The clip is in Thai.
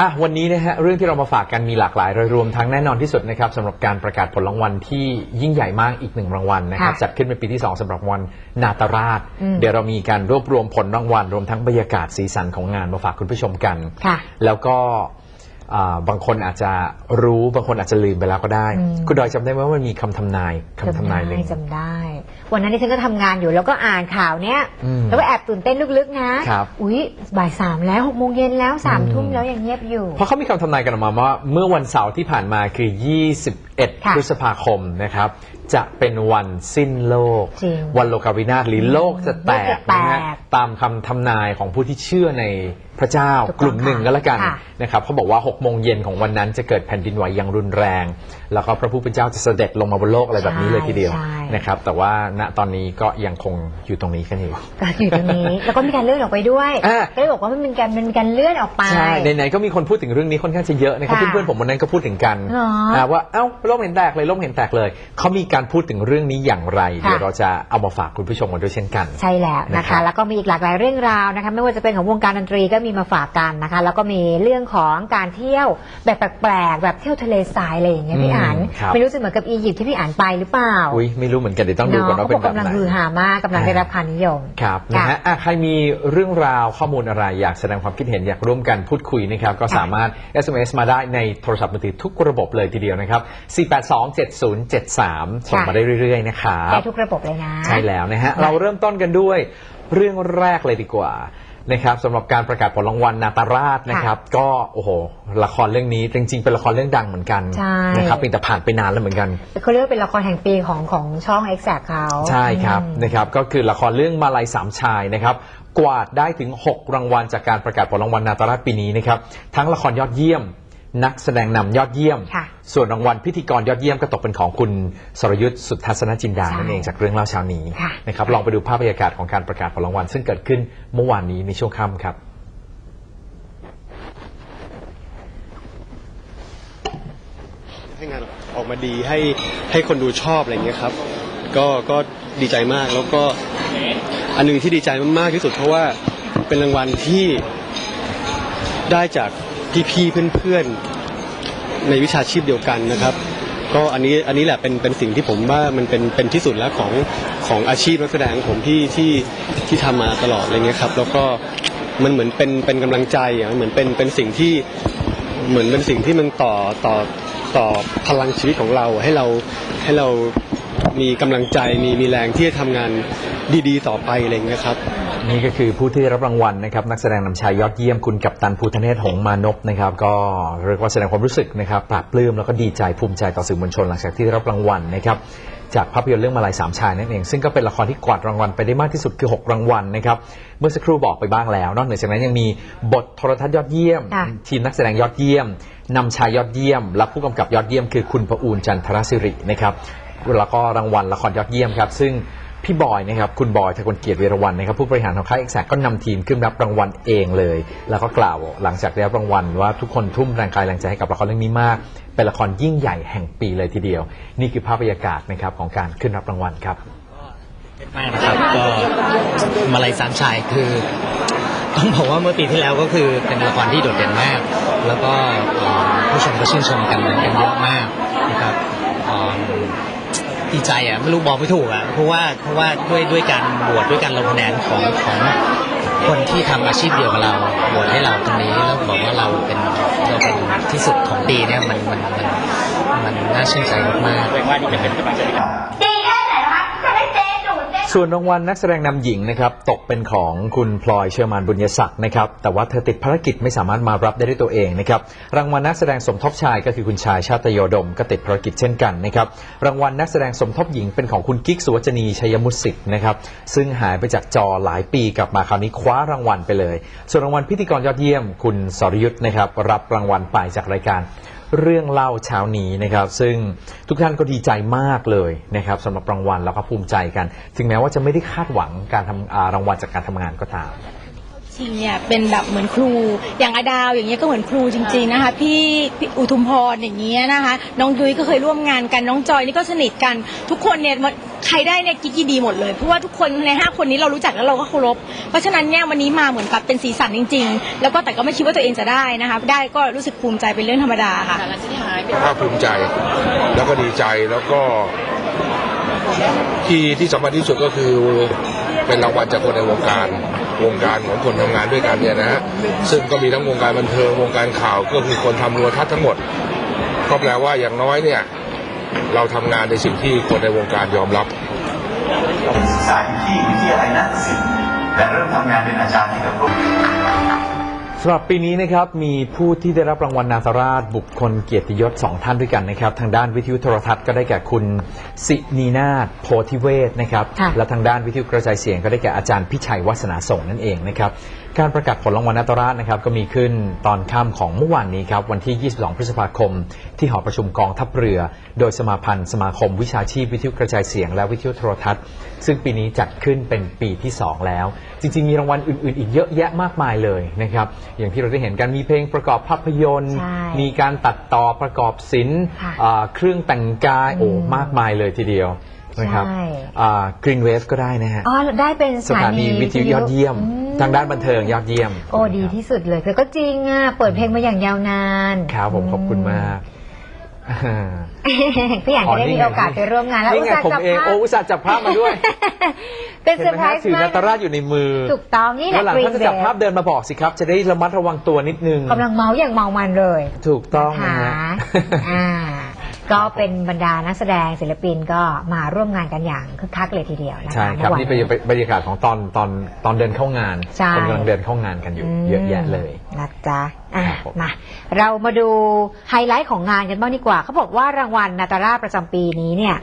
อะวันนี้นะฮะเรื่องที่เรามาฝากกันมีหลากหลายโดยรวมทั้งแน่นอนที่สุดนะครับสำหรับการประกาศผลรางวัลที่ยิ่งใหญ่มากอีกหนึ่งรางวัลนะครับค่ะจัดขึ้นเป็นปีที่ 2สำหรับวันนาตราชอืมเดี๋ยวเรามีการรวบรวมผลรางวัลรวมทั้งบรรยากาศสีสันของงานมาฝากคุณผู้ชมกันค่ะแล้วก็อ่า บางคนอาจจะรู้บางคนอาจจะลืมไปแล้วก็ได้อืมคุณดอยจำได้ไหมว่ามันมีคำทำนายคำทำนายหนึ่งจำได้ วันนั้นที่ฉันก็ทำงานอยู่แล้วก็อ่านข่าวเนี้ยอืมแล้วก็แอบตื่นเต้นลึกๆนะครับอุ๊ยบ่ายสามแล้วหกโมงเย็นแล้วสามอืมทุ่มแล้วยังเงียบอยู่ เพราะเขามีคำทำนายกันออกมาว่า เมื่อวันเสาร์ที่ผ่านมาคือ 21ค่ะพฤษภาคมนะครับ จะเป็นวันสิ้นโลกจริงวันโลกาวินาศหรือโลกจะแตโลกกจะแตกนะฮะตามคำทำนายของผู้ที่เชื่อใน พระเจ้าถูกต้องกลุ่มหนึ่งก็แล้วกันค่ะนะครับเขาบอกว่า6โมงเย็นของวันนั้นจะเกิดแผ่นดินไหวอย่างรุนแรง แล้วก็พระผู้เป็นเจ้าจะเสด็จลงมาบนโลกอะไรแบบนี้เลยทีเดียวใช่นะครับแต่ว่าณตอนนี้ก็ยังคงอยู่ตรงนี้กันอยู่ก็อยู่ตรงนี้แล้วก็มีการเลื่อนออกไปด้วยอ่าก็เลยบอกว่ามันเป็นการมันมีการเลื่อนออกไปใช่ไหนๆก็มีคนพูดถึงเรื่องนี้ค่อนข้างจะเยอะนะครับค่ะเพื่อนๆผมวันนั้นก็พูดถึงกันเหรออ่าว่าเอ้าโลกเห็นแตกเลยโลกเห็นแตกเลยเขามีการพูดถึงเรื่องนี้อย่างไรค่ะเดี๋ยวเราจะเอามาฝากคุณผู้ชมกันด้วยเช่นกัน ใช่แล้วนะนะครัคะบแล้วก็มีอีกหลากหลายเรื่องราวนะคะไม่ว่าจะเป็นของวงการดนตรีก็มีมาฝากกันนะคะ แล้วก็มีเรื่องของการเที่ยวแบบแปลกๆแบบเที่ยวทะเลทรายอะไรอย่างเงี้ยพี่อันครับ ไม่รู้สึกเหมือนกับอียิปต์ที่พี่อันไปหรือเปล่าอุ้ยไม่รู้เหมือนกันเดี๋ยวต้องดูก่อนว่าเนาะเป็นเขาแบบกำลังไหนฮือฮามากกำลังได้รับความนิยม ครับนะฮะอะใครมีเรื่องราวข้อมูลอะไรอยากแสดงความคิดเห็นอยากร่วมกันพูดคุยนะครับ ก็สามารถ SMS มาได้ในโทรศัพท์มือถือทุกระบบเลยทีเดียวนะครับ 4827073 ส่งมาได้เรื่อยๆ นะครับ ได้ทุกระบบเลยนะ ใช่แล้วนะฮะ เราเริ่มต้นกันด้วยเรื่องแรกเลยดีกว่า นะครับสำหรับการประกาศผลรางวัลนาตาราชนะครับ ก็โอ้โหละครเรื่องนี้จริงๆ เป็นละครเรื่องดังเหมือนกันใช่ นะครับเพียงแต่ผ่านไปนานแล้วเหมือนกัน เขาเรียกว่าเป็นละครแห่งปีของของช่อง e x a c t เขาใช่ครับอืม นะครับก็คือละครเรื่องมาลัยสามชายนะครับ กวาดได้ถึง 6 รางวัลจากการประกาศผลรางวัลนาตาราชปีนี้นะครับ ทั้งละครยอดเยี่ยม นักแสดงนำยอดเยี่ยมค่ะส่วนรางวัลพิธีกรยอดเยี่ยมก็ตกเป็นของคุณสรยุทธ์สุทัศนจินดาใช่นั่นเองจากเรื่องเล่าเช้านี้ค่ะนะครับลองไปดูภาพบรรยากาศของการประกาศผลรางวัล ซึ่งเกิดขึ้นเมื่อวานนี้ในช่วงค่ำครับให้งานออกมาดีให้ให้คนดูชอบอะไรเงี้ยครับ ก็ก็ดีใจมากแล้วก็อันหนึงที่ดีใจมากๆที่สุดเพราะว่าเป็นรางวัลที่ได้จาก พี่ๆเพื่อนๆในวิชาชีพเดียวกันนะครับ ก็อันนี้อันนี้แหละเป็นเป็นสิ่งที่ผมว่ามันเป็นเป็นที่สุดแล้วของของอาชีพนักแสดงของผมที่ที่ที่ทำมาตลอดอะไรเงี้ยครับ แล้วก็มันเหมือนเป็นเป็นกำลังใจอะเหมือนเป็นเป็นสิ่งที่เหมือนเป็นสิ่งที่มันต่อต่อต่อพลังชีวิตของเราให้เราให้เรามีกำลังใจมีมีแรงที่จะทำงานดีๆ ต่อไปอะไรเงี้ยครับ นี่ก็คือผู้ที่รับรางวัลนะครับนักแสดงนำชายยอดเยี่ยมคุณกัปตันภูทะเนศหงมานพนะครับก็เรียกว่าแสดงความรู้สึกนะครับปราบปลื้มแล้วก็ดีใจภูมิใจต่อสื่อมวลชนหลังจากที่ได้รับรางวัลนะครับจากภาพยนตร์เรื่องมาลายสามชายนั่นเอง ซึ่งก็เป็นละครที่กวาดรางวัลไปได้มากที่สุดคือ 6 รางวัลนะครับเมื่อสักครู่บอกไปบ้างแล้วนอกเหนือจากนั้นยังมีบทโทรทัศน์ยอดเยี่ยม ค่ะ ทีมนักแสดงยอดเยี่ยมนำชายยอดเยี่ยม และผู้กำกับยอดเยี่ยมคือคุณพระอูนจันทรศิรินะครับแล้วก็รางวัลละครยอดเยี่ยมครับซึ่ง พี่บอยนะครับคุณบอยทะกลเกียรติเวรวันนะครับผู้บริหารของค่ายเอ็กแซก็นำทีมขึ้นรับรางวัลเองเลย แล้วก็กล่าวหลังจากได้รับรางวัลว่าทุกคนทุ่มแรงกายแรงใจให้กับละครเรื่องนี้มาก เป็นละครยิ่งใหญ่แห่งปีเลยทีเดียว นี่คือภาพบรรยากาศนะครับของการขึ้นรับรางวัลครับมากนะครับก็มาลัยสามชายคือต้องบอกว่าเมื่อปีที่แล้วก็คือเป็นละครที่โดดเด่นมาก แล้วก็ผู้ชมก็ชื่นชมกันกันเยอะมากนะครับ ดีใจอะไม่รู้บอกไม่ถูกอะเพราะว่าเพราะว่าด้วยด้วยการบวชด้วยการลงคะแนนของของคนที่ทำอาชีพเดียวกับเราบวชให้เราตรงนี้แล้วบอกว่าเราเป็นเราเป็นที่สุดของปีเนี่ยมันมันมันมันน่าชื่นใจมากๆดีแค่ไหนนะคะจะได้เจ๊ดูเจ๊ ส่วนรางวัลนักแสดงนำหญิงนะครับตกเป็นของคุณพลอยเชอร์มานบุญยศักดิ์นะครับแต่ว่าเธอติดภารกิจไม่สามารถมารับได้ด้วยตัวเองนะครับรางวัลนักแสดงสมทบชายก็คือคุณชายชาตยโดม ก็ติดภารกิจเช่นกันนะครับรางวัลนักแสดงสมทบหญิงเป็นของคุณกิ๊กสุวจนีชัยมุสิทธิ์นะครับซึ่งหายไปจากจอหลายปีกลับมาคราวนี้คว้ารางวัลไปเลย ส่วนรางวัลพิธีกรยอดเยี่ยม คุณสรยุทธ์นะครับรับรางวัลไปจากรายการ เรื่องเล่าเช้านี้นะครับ ซึ่งทุกท่านก็ดีใจมากเลยนะครับสำหรับรางวัลแล้วก็ภูมิใจกัน ถึงแม้ว่าจะไม่ได้คาดหวังการทำอ่ารางวัลจากการทำงานก็ตาม จริงเนี่ยเป็นแบบเหมือนครู อย่างอาดาวอย่างเงี้ยก็เหมือนครูจริงๆนะคะพี่พี่อุทุมพรอย่างเงี้ยนะคะ น้องยุ้ยก็เคยร่วมงานกันน้องจอยนี่ก็สนิทกันทุกคนเนี่ย ใครได้เนี่ยกิ๊กยินดีหมดเลย เพราะว่าทุกคนในห้าคนนี้เรารู้จักแล้วเราก็เคารพ เพราะฉะนั้นเนี่ยวันนี้มาเหมือนกับเป็นสีสันจริง ๆ แล้วก็แต่ก็ไม่คิดว่าตัวเองจะได้นะคะ ได้ก็รู้สึกภูมิใจเป็นเรื่องธรรมดาค่ะภาคภูมิใจแล้วก็ดีใจแล้วก็ที่ที่สำคัญที่สุดก็คือเป็นรางวัลจากคนในวงการวงการของคนทำงานด้วยกันเนี่ยนะฮะซึ่งก็มีทั้งวงการบันเทิงวงการข่าวก็คือคนทำโทรทัศน์ทั้งหมด ก็แปลว่าอย่างน้อยเนี่ย เราทำงานในสิ่งที่คนในวงการยอมรับศึกษาอยู่ที่วิทยาลัยนาฏศิลป์และเริ่มทำงานเป็นอาจารย์ให้กับสำหรับปีนี้นะครับมีผู้ที่ได้รับรางวัลนาตราชบุคคลเกียรติยศสองท่านด้วยกันนะครับ ทางด้านวิทยุโทรทัศน์ก็ได้แก่คุณสินีนาถโพธิเวศนะครับค่ะและทางด้านวิทยุกระจายเสียงก็ได้แก่อาจารย์พิชัยวัฒนาส่งนั่นเองนะครับ การประกาศผลรางวัลนาตราชนะครับก็มีขึ้นตอนค่ำของเมื่อวานนี้ครับวันที่ 22 พฤษภาคม ที่หอประชุมกองทัพเรือ โดยสมาพันธ์สมาคมวิชาชีพวิทยุกระจายเสียงและวิทยุโทรทัศน์ ซึ่งปีนี้จัดขึ้นเป็นปีที่ 2 แล้ว จริงๆ มีรางวัลอื่นๆ อีกเยอะแยะมากมายเลยนะครับอย่างที่เราได้เห็นกันมีเพลงประกอบภาพยนตร์ ใช่มีการตัดต่อประกอบศิลป์ค่ะอ่าเครื่องแต่งกายโอ้อืมมากมายเลยทีเดียวนะครับใช่ กรีนเวฟก็ได้นะฮะ อ๋อได้เป็นสถานีวิทยุยอดเยี่ยม อืม ทางด้านบันเทิงยอดเยี่ยมโอ้ดีที่สุดเลยแต่ก็จริงอะเปิดเพลงมาอย่างยาวนานครับผมขอบคุณมากอ่าพี่อยากจะได้มีโอกาสไปร่วมงานแล้วนี่ไงอุตส่าห์ผมจับเองภาพโอ้อุตส่าห์จับภาพมาด้วย เป็นเซอเห็นร์ไหไพมรฮะส์ถือมานาตราชอยู่ในมือ ถูกต้องนี่แหแล้ละวหลังกรีท่านนจะเวจับภาพฟเดินมาบอกสิครับ จะได้ระมัดระวังตัวนิดนึงกำลังเมาอย่างเมามันเลย ถูกต้องนะนะคะฮะอ่า ก็เป็นบรรดานักแสดงศิลปินก็มาร่วมงานกันอย่างคึกคักเลยทีเดียวนะคะใช่ครับใวันี่เป็นบรรยากาศของตอนตอนตอนเดินเข้างานใช่คนกำลังเดินเข้างานกันอยู่เยอะแยะเลยนะจ๊ะอะครับผมมาเรามาดูไฮไลท์ของงานกันบ้างดีกว่าเขาบอกว่ารางวัลนาตาราชประจำปีนี้เนี่ย